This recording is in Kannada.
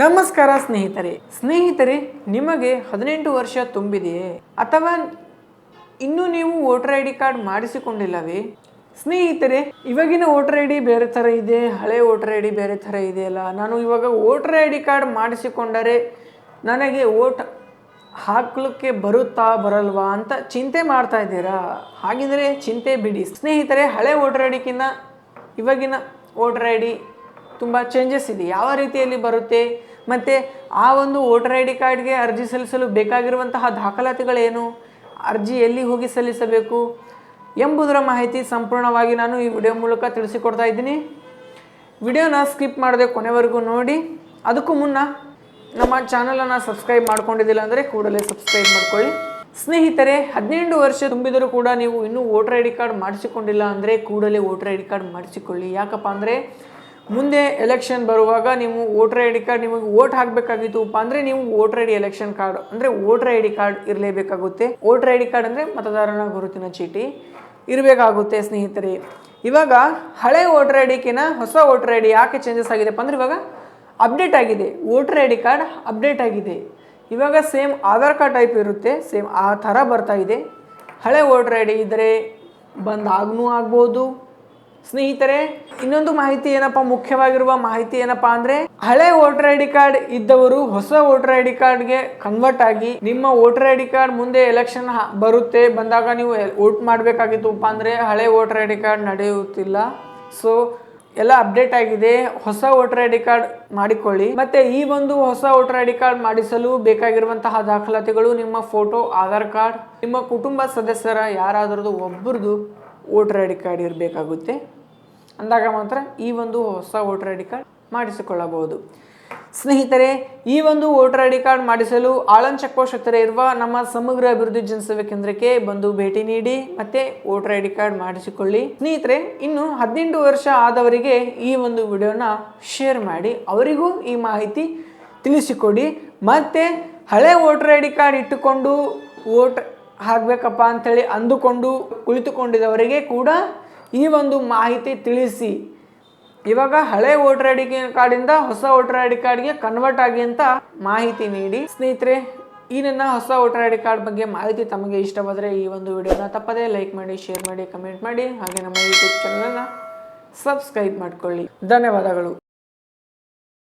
ನಮಸ್ಕಾರ ಸ್ನೇಹಿತರೆ. ಸ್ನೇಹಿತರೆ, ನಿಮಗೆ ಹದಿನೆಂಟು ವರ್ಷ ತುಂಬಿದೆಯೇ? ಅಥವಾ ಇನ್ನೂ ನೀವು ವೋಟರ್ ಐ ಡಿ ಕಾರ್ಡ್ ಮಾಡಿಸಿಕೊಂಡಿಲ್ಲವೇ? ಸ್ನೇಹಿತರೆ, ಇವಾಗಿನ ವೋಟರ್ ಐ ಡಿ ಬೇರೆ ಥರ ಇದೆ, ಹಳೆ ವೋಟರ್ ಐ ಡಿ ಬೇರೆ ಥರ ಇದೆಯಲ್ಲ ನಾನು ಇವಾಗ ವೋಟರ್ ಐ ಡಿ ಕಾರ್ಡ್ ಮಾಡಿಸಿಕೊಂಡರೆ ನನಗೆ ವೋಟ್ ಹಾಕ್ಲಿಕ್ಕೆ ಬರುತ್ತಾ ಬರಲ್ವಾ ಅಂತ ಚಿಂತೆ ಮಾಡ್ತಾ ಇದ್ದೀರಾ? ಹಾಗಿದ್ರೆ ಚಿಂತೆ ಬಿಡಿ. ಸ್ನೇಹಿತರೆ, ಹಳೆ ವೋಟರ್ ಐ ಇವಾಗಿನ ವೋಟರ್ ಐ ಡಿ ತುಂಬ ಚೇಂಜಸ್ ಇದೆ. ಯಾವ ರೀತಿಯಲ್ಲಿ ಬರುತ್ತೆ? ಮತ್ತು ಆ ಒಂದು ವೋಟರ್ ಐ ಡಿ ಕಾರ್ಡ್ಗೆ ಅರ್ಜಿ ಸಲ್ಲಿಸಲು ಬೇಕಾಗಿರುವಂತಹ ದಾಖಲಾತಿಗಳೇನು? ಅರ್ಜಿ ಎಲ್ಲಿ ಹೋಗಿ ಸಲ್ಲಿಸಬೇಕು ಎಂಬುದರ ಮಾಹಿತಿ ಸಂಪೂರ್ಣವಾಗಿ ನಾನು ಈ ವಿಡಿಯೋ ಮೂಲಕ ತಿಳಿಸಿಕೊಡ್ತಾ ಇದ್ದೀನಿ. ವಿಡಿಯೋನ ಸ್ಕಿಪ್ ಮಾಡದೆ ಕೊನೆವರೆಗೂ ನೋಡಿ. ಅದಕ್ಕೂ ಮುನ್ನ ನಮ್ಮ ಚಾನಲನ್ನು ಸಬ್ಸ್ಕ್ರೈಬ್ ಮಾಡ್ಕೊಂಡಿದ್ದಿಲ್ಲ ಅಂದರೆ ಕೂಡಲೇ ಸಬ್ಸ್ಕ್ರೈಬ್ ಮಾಡ್ಕೊಳ್ಳಿ. ಸ್ನೇಹಿತರೆ, ಹದಿನೆಂಟು ವರ್ಷ ತುಂಬಿದರೂ ಕೂಡ ನೀವು ಇನ್ನೂ ವೋಟರ್ ಐ ಡಿ ಕಾರ್ಡ್ ಮಾಡಿಸಿಕೊಂಡಿಲ್ಲ ಅಂದರೆ ಕೂಡಲೇ ವೋಟರ್ ಐ ಡಿ ಕಾರ್ಡ್ ಮಾಡಿಸಿಕೊಳ್ಳಿ. ಯಾಕಪ್ಪ ಅಂದರೆ ಮುಂದೆ ಎಲೆಕ್ಷನ್ ಬರುವಾಗ ನೀವು ವೋಟರ್ ಐ ಡಿ ಕಾರ್ಡ್ ನಿಮಗೆ ವೋಟ್ ಹಾಕಬೇಕಾಗಿತ್ತುಪ್ಪ ಅಂದರೆ ನೀವು voter I D election card ಅಂದರೆ ವೋಟರ್ ಐ ಡಿ ಕಾರ್ಡ್ ಇರಲೇಬೇಕಾಗುತ್ತೆ. ವೋಟರ್ ಐ ಡಿ ಕಾರ್ಡ್ ಅಂದರೆ ಮತದಾರನ ಗುರುತಿನ ಚೀಟಿ ಇರಬೇಕಾಗುತ್ತೆ ಸ್ನೇಹಿತರೆ. ಇವಾಗ ಹಳೆ ವೋಟರ್ ಐ ಡಿಕಿನ ಹೊಸ ವೋಟರ್ ಐ ಯಾಕೆ ಚೇಂಜಸ್ ಆಗಿದೆಪ್ಪ ಅಂದ್ರೆ ಇವಾಗ ಅಪ್ಡೇಟ್ ಆಗಿದೆ. Voter I D card update ಆಗಿದೆ. ಇವಾಗ ಸೇಮ್ ಆಧಾರ್ ಕಾರ್ಡ್ ಟೈಪ್ ಇರುತ್ತೆ ಸೇಮ್ ಆ ಥರ ಬರ್ತಾ ಇದೆ. ಹಳೆ ವೋಟರ್ ಐ ಡಿ ಇದ್ದರೆ ಬಂದಾಗೂ ಆಗ್ಬೋದು. ಸ್ನೇಹಿತರೆ, ಇನ್ನೊಂದು ಮಾಹಿತಿ ಏನಪ್ಪ? ಮುಖ್ಯವಾಗಿರುವ ಮಾಹಿತಿ ಏನಪ್ಪ ಅಂದ್ರೆ, ಹಳೆ ವೋಟರ್ ಐ ಡಿ ಕಾರ್ಡ್ ಇದ್ದವರು ಹೊಸ ವೋಟರ್ ಐ ಡಿ ಕಾರ್ಡ್ಗೆ ಕನ್ವರ್ಟ್ ಆಗಿ ನಿಮ್ಮ ವೋಟರ್ ಐ ಡಿ ಕಾರ್ಡ್ ಮುಂದೆ ಎಲೆಕ್ಷನ್ ಬರುತ್ತೆ. ಬಂದಾಗ ನೀವು ವೋಟ್ ಮಾಡಬೇಕಾಗಿತ್ತುಪ್ಪ ಅಂದ್ರೆ ಹಳೆ ವೋಟರ್ ಐ ಡಿ ಕಾರ್ಡ್ ನಡೆಯುತ್ತಿಲ್ಲ. ಸೊ ಎಲ್ಲ ಅಪ್ಡೇಟ್ ಆಗಿದೆ. ಹೊಸ ವೋಟರ್ ಐ ಡಿ ಕಾರ್ಡ್ ಮಾಡಿಕೊಳ್ಳಿ. ಮತ್ತೆ ಈ ಒಂದು ಹೊಸ ವೋಟರ್ ಐ ಡಿ ಕಾರ್ಡ್ ಮಾಡಿಸಲು ಬೇಕಾಗಿರುವಂತಹ ದಾಖಲಾತಿಗಳು ನಿಮ್ಮ ಫೋಟೋ, ಆಧಾರ್ ಕಾರ್ಡ್, ನಿಮ್ಮ ಕುಟುಂಬ ಸದಸ್ಯರ ಯಾರಾದ್ರದ್ದು ಒಬ್ಬರದು ವೋಟರ್ ಐ ಡಿ ಕಾರ್ಡ್ ಇರಬೇಕಾಗುತ್ತೆ. ಅಂದಾಗ ಮಾತ್ರ ಈ ಒಂದು ಹೊಸ ವೋಟರ್ ಐ ಡಿ ಕಾರ್ಡ್ ಮಾಡಿಸಿಕೊಳ್ಳಬಹುದು. ಸ್ನೇಹಿತರೆ, ಈ ಒಂದು ವೋಟರ್ ಐ ಡಿ ಕಾರ್ಡ್ ಮಾಡಿಸಲು ಆಳನ್ ಚೆಕ್ಪೋಸ್ಟ್ ಇರುವ ನಮ್ಮ ಸಮಗ್ರ ಅಭಿವೃದ್ಧಿ ಜನಸೇವೆ ಕೇಂದ್ರಕ್ಕೆ ಬಂದು ಭೇಟಿ ನೀಡಿ, ಮತ್ತೆ ವೋಟರ್ ಐ ಡಿ ಕಾರ್ಡ್ ಮಾಡಿಸಿಕೊಳ್ಳಿ. ಸ್ನೇಹಿತರೆ, ಇನ್ನು ಹದಿನೆಂಟು ವರ್ಷ ಆದವರಿಗೆ ಈ ಒಂದು ವಿಡಿಯೋನ ಶೇರ್ ಮಾಡಿ, ಅವರಿಗೂ ಈ ಮಾಹಿತಿ ತಿಳಿಸಿಕೊಡಿ. ಮತ್ತೆ ಹಳೆ ವೋಟರ್ ಐ ಡಿ ಕಾರ್ಡ್ ಇಟ್ಟುಕೊಂಡು ವೋಟ್ ಹಾಕಬೇಕಪ್ಪ ಅಂಥೇಳಿ ಅಂದುಕೊಂಡು ಕುಳಿತುಕೊಂಡಿದವರಿಗೆ ಕೂಡ ಈ ಒಂದು ಮಾಹಿತಿ ತಿಳಿಸಿ. ಇವಾಗ ಹಳೆ ವೋಟರ್ ಐ ಡಿ ಕಾರ್ಡಿಂದ ಹೊಸ ವೋಟರ್ ಐ ಡಿ ಕಾರ್ಡ್ಗೆ ಕನ್ವರ್ಟ್ ಆಗಿ ಅಂತ ಮಾಹಿತಿ ನೀಡಿ. ಸ್ನೇಹಿತರೆ, ಈ ನನ್ನ ಹೊಸ ವೋಟರ್ ಐ ಡಿ ಕಾರ್ಡ್ ಬಗ್ಗೆ ಮಾಹಿತಿ ತಮಗೆ ಇಷ್ಟವಾದರೆ ಈ ಒಂದು ವಿಡಿಯೋನ ತಪ್ಪದೇ ಲೈಕ್ ಮಾಡಿ, ಶೇರ್ ಮಾಡಿ, ಕಮೆಂಟ್ ಮಾಡಿ, ಹಾಗೆ ನಮ್ಮ ಯೂಟ್ಯೂಬ್ ಚಾನಲನ್ನು ಸಬ್ಸ್ಕ್ರೈಬ್ ಮಾಡಿಕೊಳ್ಳಿ. ಧನ್ಯವಾದಗಳು.